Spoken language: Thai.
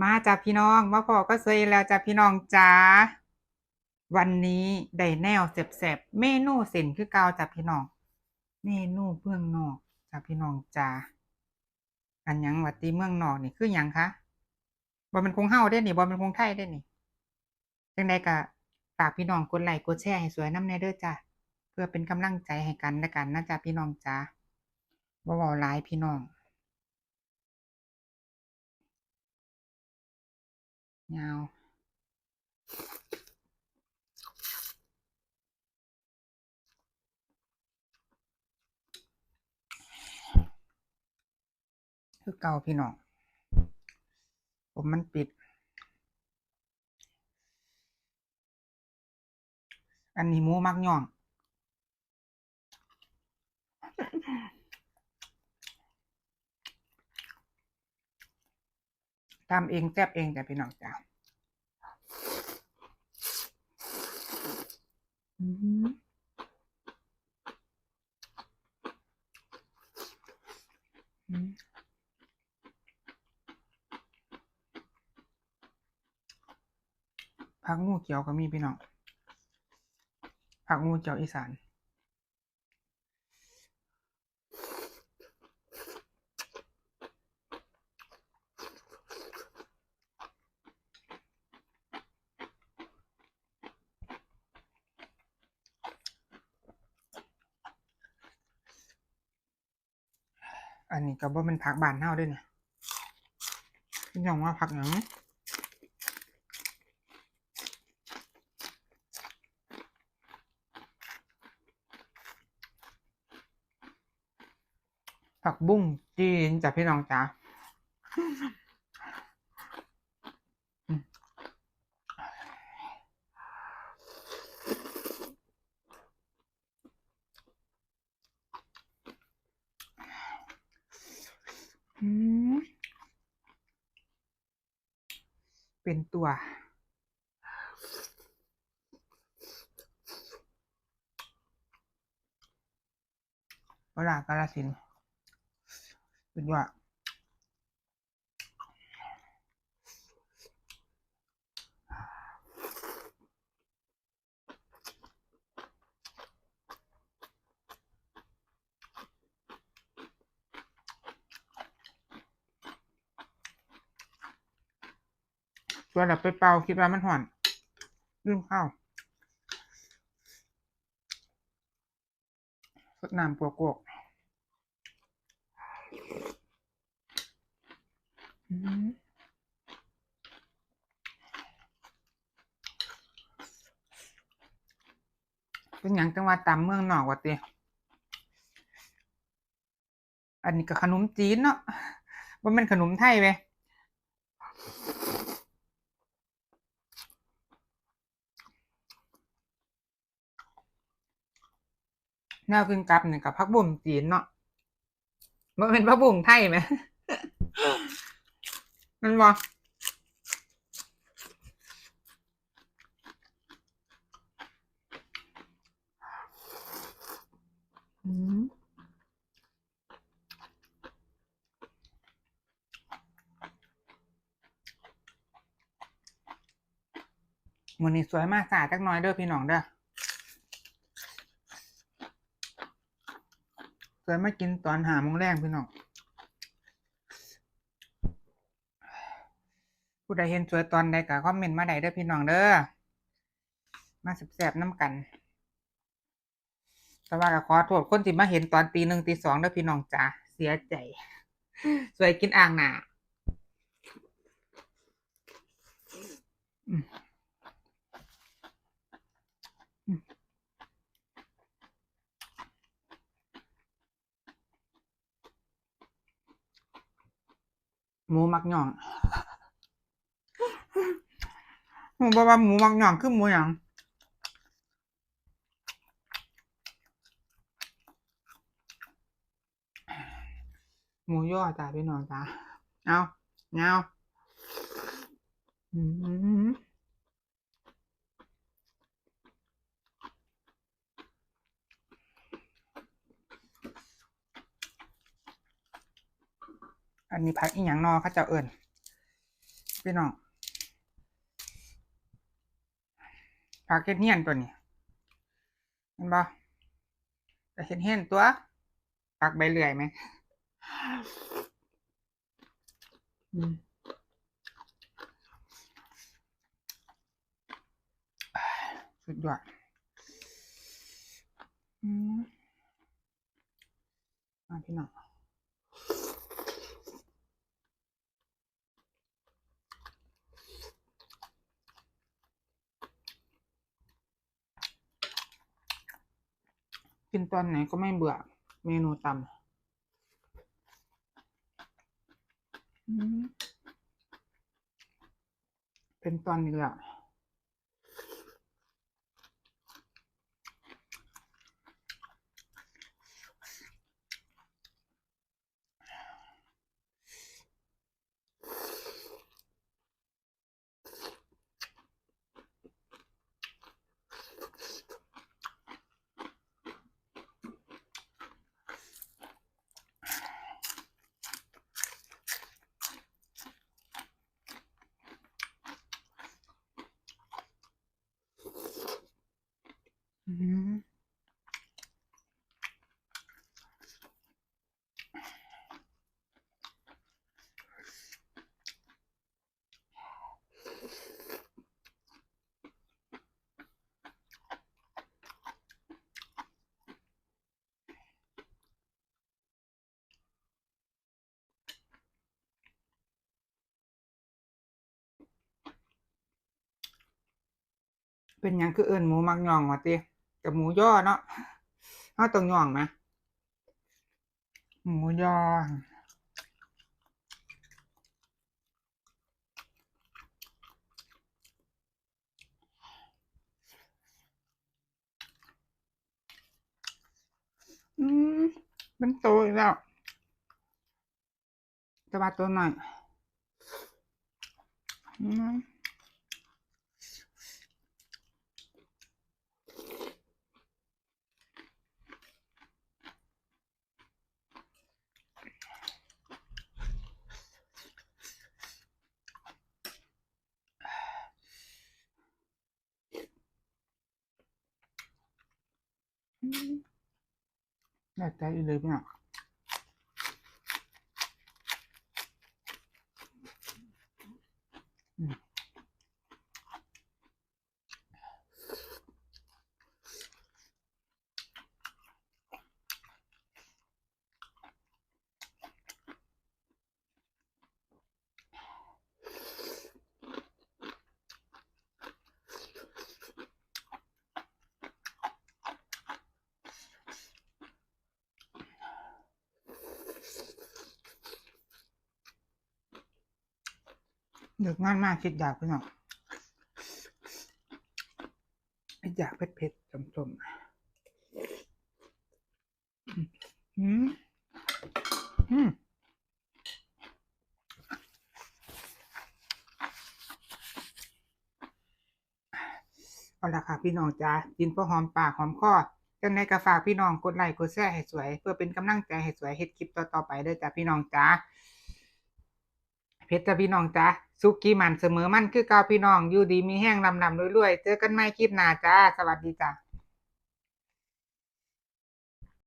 มาจ้ะพี่น้องมาพอก็เซยแล้วจ้ะพี่น้องจ้าวันนี้ได้แนวแซ่บๆเมนูเส้นคือเกาจ้ะพี่น้องเมนูเมืองนอกจ้ะพี่น้องจ้าอันยังวัดตีเมืองนอกนี่คือหยังคะบ่เป็นคงเฮาได้นี่บ่เป็นคงไทยได้นี่จังใดก็ฝากพี่น้องกดไลค์กดแชร์ให้สวยน้ำแน่เด้อจ้ะเพื่อเป็นกำลังใจให้กันและกันนะจ้ะพี่น้องจ้าบ่เว้าหลายพี่น้อง ยาวคือเก่าพี่น้อง ผมมันปิด อันนี้มูมักย่อง ทำเองแซ่บเองจ้ะพี่น้องจ้าอืมอืมผักงูเขียวก็มีพี่น้องผักงูเขียวอีสาน อันนี้ก็บ่เป็นผักบ้านเฮาด้วยนะพี่น้องว่าผักหยังผักบุ้งจีนจ้ะพี่น้องจ้าอืมอืม เป็นตัว ปลากาลสินเป็นว่า ตัวเราไปเป่าคิดว่ามันห่อนลืมข้าวสดน้ำปวกกอืมเป็นอย่างจังหวัดตามเมืองนอกวะเตีอันนี้ก็ขนมจีนเนาะว่ามันขนมไทยเว้ย แนวกินกับเนี่ยกับผักบุ้งจีนเนาะมันเป็นผักบุ้งไทยไหมมันบ่อืมมันนี้สวยมากสะอาดจักน้อยเด้อพี่น้องเด้อ เคยมากินตอนหาโมงแรงพี่น้องผู้ใดเห็นสวยตอนใดก็คอมเมนต์มาได้เด้อพี่น้องเด้อมาแสบๆน้ำกัน แต่ว่าก็ขอโทษคนที่มาเห็นตอนตีหนึ่งตีสองเด้อพี่น้องจ้าเสียใจ สวยกินอ่างหนาอื หมูมักหย่องหมูบอกว่าหมูมักหย่องคือหมูหยังหมูย่อจ้าพี่น้องจ้าเอาเอาอืม อันนี้พักอีหยังนอเขาเจะเอิ่นพี่น้องผักเห็ดเฮียนตัวนี้เห็นบ่แต่เห็ดเฮียนตัวผักใบเลื่อยไหมอืมสุดยอดอืมพี่น้อง กินตอนไหนก็ไม่เบื่อ เมนูตำอืมเป็นตอนนี้แหละ เป็นยังคือเอิ้นหมูมักย่องวะติกับหมูย่อเนาะเฮาต้องย่องไหมหมูย่ออืมเป็นโตอีกแล้วจะมาตัวหน่อยอืม อืมได้ใจเลยเนี่ย เดือกงานมากคิดอยากพี่น้องคิดอยากเผ็ดๆส้มๆอืมอืมเอาละค่ะพี่น้องจ้ากินพอหอมปากหอมคอจังในกระฝากพี่น้องกดไลค์กดแชร์ให้สวย เพื่อเป็นกำลังใจให้สวยเฮ็ดคลิปต่อๆไปเด้อจ้าพี่น้องจ้า เพชรจ้าพี่น้องจ้าสุกี้มันเสมอมันคือเก่าพี่น้องอยู่ดีมีแห้งลำลำรวยๆเจอกันใหม่คลิปหน้าจ้า สวัสดีจ้า